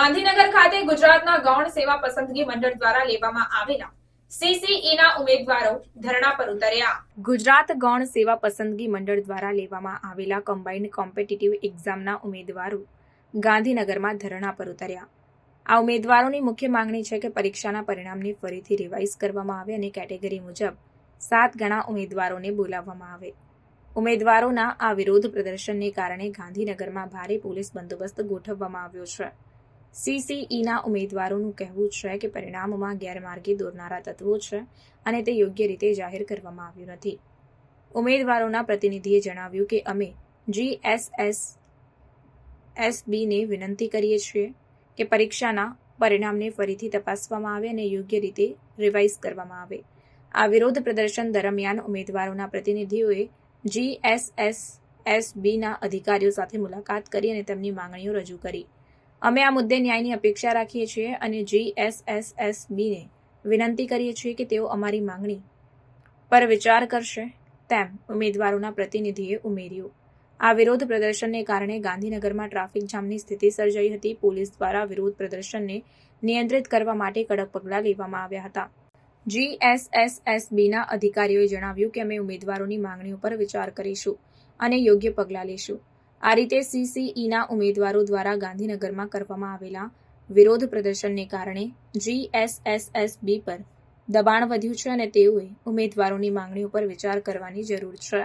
ગાંધીનગર ખાતે ગુજરાતના ગૌણ સેવા પસંદગી મંડળ દ્વારા લેવામાં આવેલા મુખ્ય માંગણી છે કે પરીક્ષાના પરિણામને ફરીથી રિવાઇઝ કરવામાં આવે અને કેટેગરી મુજબ સાત ગણા ઉમેદવારોને બોલાવવામાં આવે. ઉમેદવારોના આ વિરોધ પ્રદર્શનને કારણે ગાંધીનગરમાં ભારે પોલીસ બંદોબસ્ત ગોઠવવામાં આવ્યો છે. સીસીઈના ઉમેદવારોનું કહેવું છે કે પરિણામોમાં ગેરમાર્ગે દોરનારા તત્વો છે અને તે યોગ્ય રીતે જાહેર કરવામાં આવ્યું નથી. ઉમેદવારોના પ્રતિનિધિએ જણાવ્યું કે અમે જીએસએસ એસબીને વિનંતી કરીએ છીએ કે પરીક્ષાના પરિણામને ફરીથી તપાસવામાં આવે અને યોગ્ય રીતે રિવાઇઝ કરવામાં આવે. આ વિરોધ પ્રદર્શન દરમિયાન ઉમેદવારોના પ્રતિનિધિઓએ જીએસએસ એસબીના અધિકારીઓ સાથે મુલાકાત કરી અને તેમની માંગણીઓ રજૂ કરી. અમે આ મુદ્દે ન્યાયની અપેક્ષા રાખીએ છીએ અને જીએસએસએસબીને વિનંતી કરીએ છીએ કે તેઓ અમારી માંગણી પર વિચાર કરશે તેમ ઉમેદવારોના પ્રતિનિધિએ ઉમેર્યું. આ વિરોધ પ્રદર્શનને કારણે ગાંધીનગરમાં ટ્રાફિક જામની સ્થિતિ સર્જાઈ હતી. પોલીસ દ્વારા વિરોધ પ્રદર્શનને નિયંત્રિત કરવા માટે કડક પગલાં લેવામાં આવ્યા હતા. જીએસએસએસબીના અધિકારીઓએ જણાવ્યું કે અમે ઉમેદવારોની માંગણીઓ પર વિચાર કરીશું અને યોગ્ય પગલાં લેશું. આ રીતે સીસીઈના ઉમેદવારો દ્વારા ગાંધીનગરમાં કરવામાં આવેલા વિરોધ પ્રદર્શનને કારણે જીએસએસએસબી પર દબાણ વધ્યું છે અને તેઓએ ઉમેદવારોની માંગણીઓ પર વિચાર કરવાની જરૂર છે.